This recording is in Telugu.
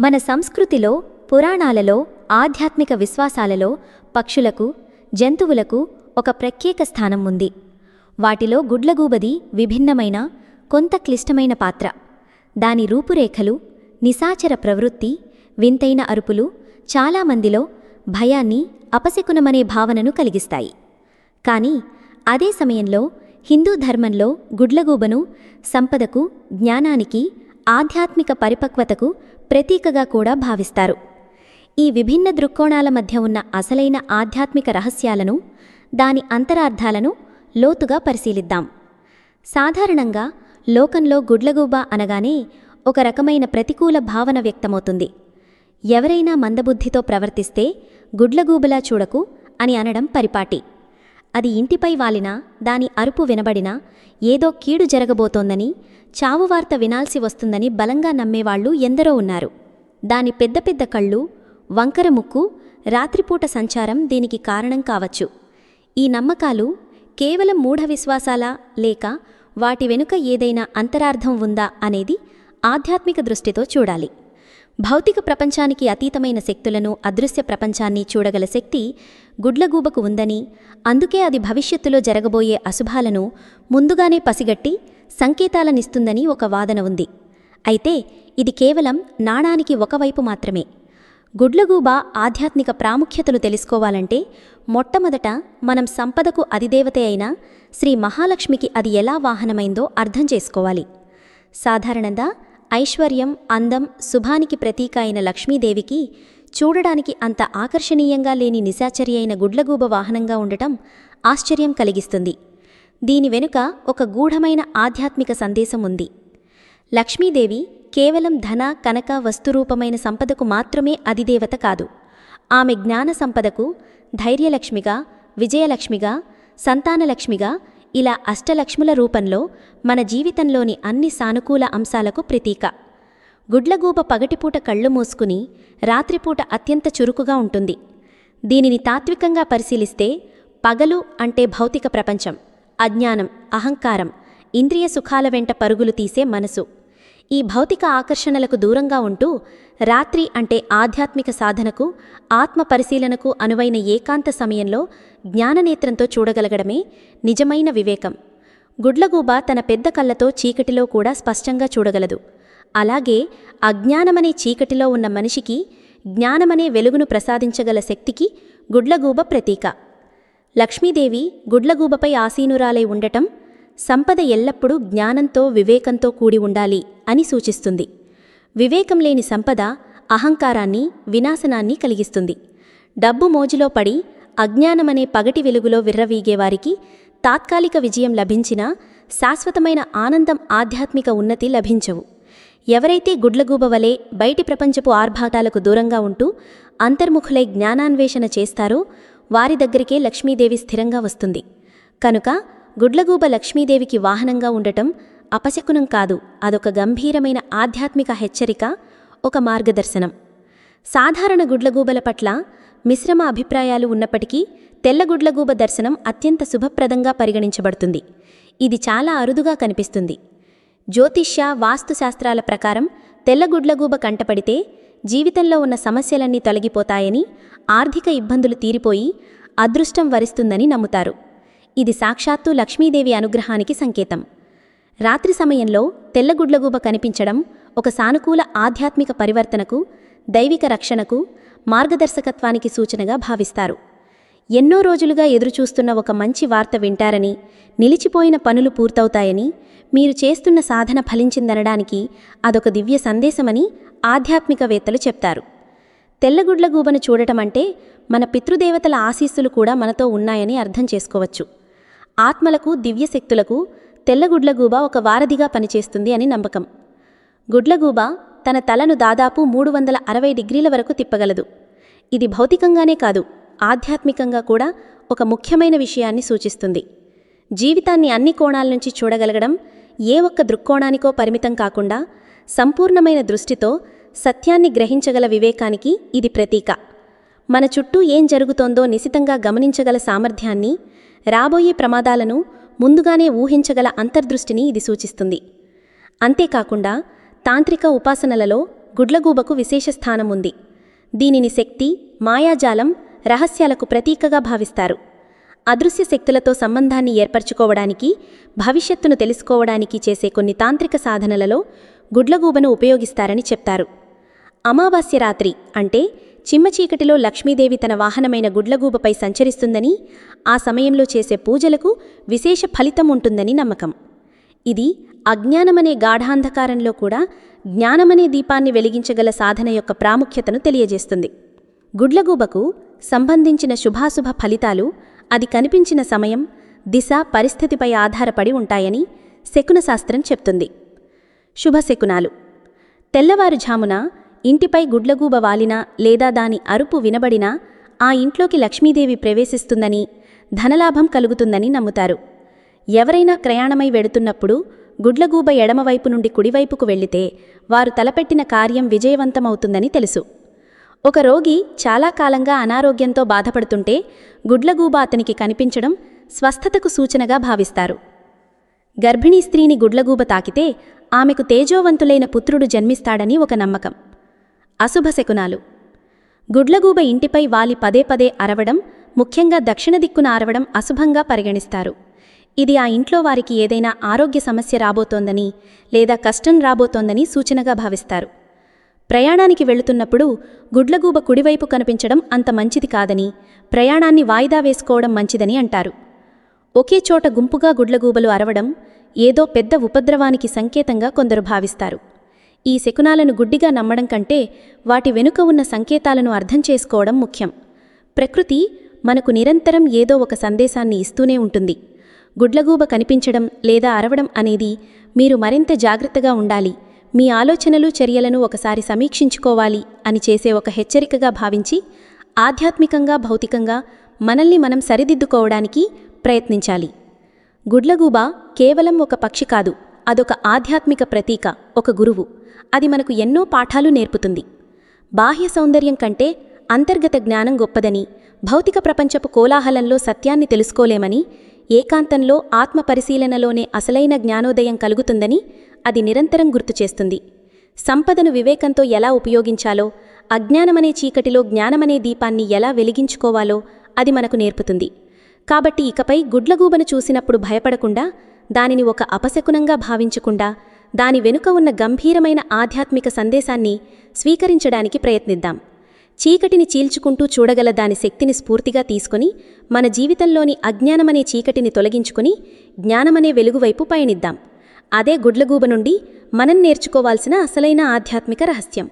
మన సంస్కృతిలో పురాణాలలో ఆధ్యాత్మిక విశ్వాసాలలో పక్షులకు జంతువులకు ఒక ప్రత్యేక స్థానం ఉంది. వాటిలో గుడ్లగూబది విభిన్నమైన కొంత క్లిష్టమైన పాత్ర. దాని రూపురేఖలు నిశాచర ప్రవృత్తి వింతైన అరుపులు చాలామందిలో భయాన్ని అపశకునమనే భావనను కలిగిస్తాయి. కానీ అదే సమయంలో హిందూ ధర్మంలో గుడ్లగూబను సంపదకు జ్ఞానానికి ఆధ్యాత్మిక పరిపక్వతకు ప్రతీకగా కూడా భావిస్తారు. ఈ విభిన్న దృక్కోణాల మధ్య ఉన్న అసలైన ఆధ్యాత్మిక రహస్యాలను దాని అంతరార్థాలను లోతుగా పరిశీలిద్దాం. సాధారణంగా లోకంలో గుడ్లగూబ అనగానే ఒక రకమైన ప్రతికూల భావన వ్యక్తమవుతుంది. ఎవరైనా మందబుద్ధితో ప్రవర్తిస్తే గుడ్లగూబలా చూడకు అని అనడం పరిపాటి. అది ఇంటిపై వాలినా దాని అరుపు వినబడినా ఏదో కీడు జరగబోతోందని చావువార్త వినాల్సి వస్తుందని బలంగా నమ్మేవాళ్ళు ఎందరో ఉన్నారు. దాని పెద్ద పెద్ద కళ్ళు వంకర ముక్కు రాత్రిపూట సంచారం దీనికి కారణం కావచ్చు. ఈ నమ్మకాలు కేవలం మూఢ విశ్వాసాలా లేక వాటి వెనుక ఏదైనా అంతరార్థం ఉందా అనేది ఆధ్యాత్మిక దృష్టితో చూడాలి. భౌతిక ప్రపంచానికి అతీతమైన శక్తులను అదృశ్య ప్రపంచాన్ని చూడగల శక్తి గుడ్లగూబకు ఉందని అందుకే అది భవిష్యత్తులో జరగబోయే అశుభాలను ముందుగానే పసిగట్టి సంకేతాలనిస్తుందని ఒక వాదన ఉంది. అయితే ఇది కేవలం నాణానికి ఒకవైపు మాత్రమే. గుడ్లగూబ ఆధ్యాత్మిక ప్రాముఖ్యతలు తెలుసుకోవాలంటే మొట్టమొదట మనం సంపదకు అధిదేవత అయిన శ్రీ మహాలక్ష్మికి అది ఎలా వాహనమైందో అర్థం చేసుకోవాలి. సాధారణంగా ఐశ్వర్యం అందం శుభానికి ప్రతీక అయిన లక్ష్మీదేవికి చూడడానికి అంత ఆకర్షణీయంగా లేని నిశాచరి అయిన గుడ్లగూబ వాహనంగా ఉండటం ఆశ్చర్యం కలిగిస్తుంది. దీని వెనుక ఒక గూఢమైన ఆధ్యాత్మిక సందేశం ఉంది. లక్ష్మీదేవి కేవలం ధన కనక వస్తురూపమైన సంపదకు మాత్రమే అధిదేవత కాదు. ఆమె జ్ఞాన సంపదకు ధైర్యలక్ష్మిగా విజయలక్ష్మిగా సంతానలక్ష్మిగా ఇలా అష్టలక్ష్ముల రూపంలో మన జీవితంలోని అన్ని సానుకూల అంశాలకు ప్రతీక. గుడ్లగూబ పగటిపూట కళ్ళు మూసుకుని రాత్రిపూట అత్యంత చురుకుగా ఉంటుంది. దీనిని తాత్వికంగా పరిశీలిస్తే పగలు అంటే భౌతిక ప్రపంచం అజ్ఞానం అహంకారం ఇంద్రియ సుఖాల వెంట పరుగులు తీసే మనసు. ఈ భౌతిక ఆకర్షణలకు దూరంగా ఉంటూ రాత్రి అంటే ఆధ్యాత్మిక సాధనకు ఆత్మ పరిశీలనకు అనువైన ఏకాంత సమయంలో జ్ఞాననేత్రంతో చూడగలగడమే నిజమైన వివేకం. గుడ్లగూబ తన పెద్ద కళ్ళతో చీకటిలో కూడా స్పష్టంగా చూడగలదు. అలాగే అజ్ఞానమనే చీకటిలో ఉన్న మనిషికి జ్ఞానమనే వెలుగును ప్రసాదించగల శక్తికి గుడ్లగూబ ప్రతీక. లక్ష్మీదేవి గుడ్లగూబపై ఆసీనురాలై ఉండటం సంపద ఎల్లప్పుడూ జ్ఞానంతో వివేకంతో కూడి ఉండాలి. అని సూచిస్తుంది. వివేకం లేని సంపద అహంకారాన్ని వినాశనాన్ని కలిగిస్తుంది. డబ్బు మోజులో పడి అజ్ఞానమనే పగటి వెలుగులో విర్రవీగేవారికి తాత్కాలిక విజయం లభించినా శాశ్వతమైన ఆనందం ఆధ్యాత్మిక ఉన్నతి లభించవు. ఎవరైతే గుడ్లగూబ వలె బయటి ప్రపంచపు ఆర్భాటాలకు దూరంగా ఉంటూ అంతర్ముఖులై జ్ఞానాన్వేషణ చేస్తారో వారి దగ్గరికే లక్ష్మీదేవి స్థిరంగా వస్తుంది. కనుక గుడ్లగూబ లక్ష్మీదేవికి వాహనంగా ఉండటం అపశకునం కాదు అదొక గంభీరమైన ఆధ్యాత్మిక హెచ్చరిక ఒక మార్గదర్శనం. సాధారణ గుడ్లగూబల పట్ల మిశ్రమ అభిప్రాయాలు ఉన్నప్పటికీ తెల్లగుడ్లగూబ దర్శనం అత్యంత శుభప్రదంగా పరిగణించబడుతుంది. ఇది చాలా అరుదుగా కనిపిస్తుంది. జ్యోతిష్య వాస్తుశాస్త్రాల ప్రకారం తెల్లగుడ్లగూబ కంటపడితే జీవితంలో ఉన్న సమస్యలన్నీ తొలగిపోతాయని ఆర్థిక ఇబ్బందులు తీరిపోయి అదృష్టం వరిస్తుందని నమ్ముతారు. ఇది సాక్షాత్తు లక్ష్మీదేవి అనుగ్రహానికి సంకేతం. రాత్రి సమయంలో తెల్లగుడ్లగూబ కనిపించడం ఒక సానుకూల ఆధ్యాత్మిక పరివర్తనకు దైవిక రక్షణకు మార్గదర్శకత్వానికి సూచనగా భావిస్తారు. ఎన్నో రోజులుగా ఎదురుచూస్తున్న ఒక మంచి వార్త వింటారని నిలిచిపోయిన పనులు పూర్తవుతాయని మీరు చేస్తున్న సాధన ఫలించిందనడానికి అదొక దివ్య సందేశమని ఆధ్యాత్మికవేత్తలు చెప్తారు. తెల్లగుడ్లగూబను చూడటమంటే మన పితృదేవతల ఆశీస్సులు కూడా మనతో ఉన్నాయని అర్థం చేసుకోవచ్చు. ఆత్మలకు దివ్యశక్తులకు తెల్లగుడ్లగూబ ఒక వారధిగా పనిచేస్తుంది అని నమ్మకం. గుడ్లగూబ తన తలను దాదాపు మూడు వందల అరవై డిగ్రీల వరకు తిప్పగలదు. ఇది భౌతికంగానే కాదు ఆధ్యాత్మికంగా కూడా ఒక ముఖ్యమైన విషయాన్ని సూచిస్తుంది. జీవితాన్ని అన్ని కోణాల నుంచి చూడగలగడం ఏ ఒక్క దృక్కోణానికో పరిమితం కాకుండా సంపూర్ణమైన దృష్టితో సత్యాన్ని గ్రహించగల వివేకానికి ఇది ప్రతీక. మన చుట్టూ ఏం జరుగుతోందో నిశితంగా గమనించగల సామర్థ్యాన్ని రాబోయే ప్రమాదాలను ముందుగానే ఊహించగల అంతర్దృష్టిని ఇది సూచిస్తుంది. అంతేకాకుండా తాంత్రిక ఉపాసనలలో గుడ్లగూబకు విశేష స్థానం ఉంది దీనిని శక్తి మాయాజాలం రహస్యాలకు ప్రతీకగా భావిస్తారు. అదృశ్య శక్తులతో సంబంధాన్ని ఏర్పరచుకోవడానికి భవిష్యత్తును తెలుసుకోవడానికి చేసే కొన్ని తాంత్రిక సాధనలలో గుడ్లగూబను ఉపయోగిస్తారని చెప్తారు. అమావాస్య రాత్రి అంటే చిమ్మ చీకటిలో లక్ష్మీదేవి తన వాహనమైన గుడ్లగూబపై సంచరిస్తుందని ఆ సమయంలో చేసే పూజలకు విశేష ఫలితం ఉంటుందని నమ్మకం. ఇది అజ్ఞానమనే గాఢాంధకారంలో కూడా జ్ఞానమనే దీపాన్ని వెలిగించగల సాధన యొక్క ప్రాముఖ్యతను తెలియజేస్తుంది. గుడ్లగూబకు సంబంధించిన శుభాశుభ ఫలితాలు అది కనిపించిన సమయం దిశ పరిస్థితిపై ఆధారపడి ఉంటాయని శకునశాస్త్రం చెప్తుంది. శుభశకునాలు. తెల్లవారుఝామున ఇంటిపై గుడ్లగూబ వాలినా లేదా దాని అరుపు వినబడినా ఆ ఇంట్లోకి లక్ష్మీదేవి ప్రవేశిస్తుందని ధనలాభం కలుగుతుందని నమ్ముతారు. ఎవరైనా ప్రయాణమై వెడుతున్నప్పుడు గుడ్లగూబ ఎడమవైపు నుండి కుడివైపుకు వెళ్ళితే వారు తలపెట్టిన కార్యం విజయవంతమవుతుందని తెలుసు. ఒక రోగి చాలా కాలంగా అనారోగ్యంతో బాధపడుతుంటే గుడ్లగూబ అతనికి కనిపించడం స్వస్థతకు సూచనగా భావిస్తారు. గర్భిణీ స్త్రీని గుడ్లగూబ తాకితే ఆమెకు తేజోవంతులైన పుత్రుడు జన్మిస్తాడని ఒక నమ్మకం. అశుభశకునాలు గుడ్లగూబ ఇంటిపై వాలి పదే పదే అరవడం ముఖ్యంగా దక్షిణ దిక్కున అరవడం అశుభంగా పరిగణిస్తారు. ఇది ఆ ఇంట్లో వారికి ఏదైనా ఆరోగ్య సమస్య రాబోతోందని లేదా కష్టం రాబోతోందని సూచనగా భావిస్తారు. ప్రయాణానికి వెళుతున్నప్పుడు గుడ్లగూబ కుడివైపు కనిపించడం అంత మంచిది కాదని ప్రయాణాన్ని వాయిదా వేసుకోవడం మంచిదని అంటారు. ఒకే చోట గుంపుగా గుడ్లగూబలు అరవడం ఏదో పెద్ద ఉపద్రవానికి సంకేతంగా కొందరు భావిస్తారు. ఈ శకునాలను గుడ్డిగా నమ్మడం కంటే వాటి వెనుక ఉన్న సంకేతాలను అర్థం చేసుకోవడం ముఖ్యం. ప్రకృతి మనకు నిరంతరం ఏదో ఒక సందేశాన్ని ఇస్తూనే ఉంటుంది. గుడ్లగూబ కనిపించడం లేదా అరవడం అనేది మీరు మరింత జాగ్రత్తగా ఉండాలి. మీ ఆలోచనలు చర్యలను ఒకసారి సమీక్షించుకోవాలి అని చేసే ఒక హెచ్చరికగా భావించి ఆధ్యాత్మికంగా భౌతికంగా మనల్ని మనం సరిదిద్దుకోవడానికి ప్రయత్నించాలి. గుడ్లగూబ కేవలం ఒక పక్షి కాదు. అదొక ఆధ్యాత్మిక ప్రతీక ఒక గురువు. అది మనకు ఎన్నో పాఠాలు నేర్పుతుంది. బాహ్య సౌందర్యం కంటే అంతర్గత జ్ఞానం గొప్పదని భౌతిక ప్రపంచపు కోలాహలంలో సత్యాన్ని తెలుసుకోలేమని ఏకాంతంలో ఆత్మ పరిశీలనలోనే అసలైన జ్ఞానోదయం కలుగుతుందని అది నిరంతరం గుర్తుచేస్తుంది సంపదను వివేకంతో ఎలా ఉపయోగించాలో అజ్ఞానమనే చీకటిలో జ్ఞానమనే దీపాన్ని ఎలా వెలిగించుకోవాలో అది మనకు నేర్పుతుంది. కాబట్టి ఇకపై గుడ్లగూబను చూసినప్పుడు భయపడకుండా దానిని ఒక అపశకునంగా భావించకుండా దాని వెనుక ఉన్న గంభీరమైన ఆధ్యాత్మిక సందేశాన్ని స్వీకరించడానికి ప్రయత్నిద్దాం. చీకటిని చీల్చుకుంటూ చూడగల దాని శక్తిని స్ఫూర్తిగా తీసుకుని మన జీవితంలోని అజ్ఞానమనే చీకటిని తొలగించుకుని జ్ఞానమనే వెలుగువైపు పయనిద్దాం. అదే గుడ్లగూబ నుండి మనం నేర్చుకోవాల్సిన అసలైన ఆధ్యాత్మిక రహస్యం.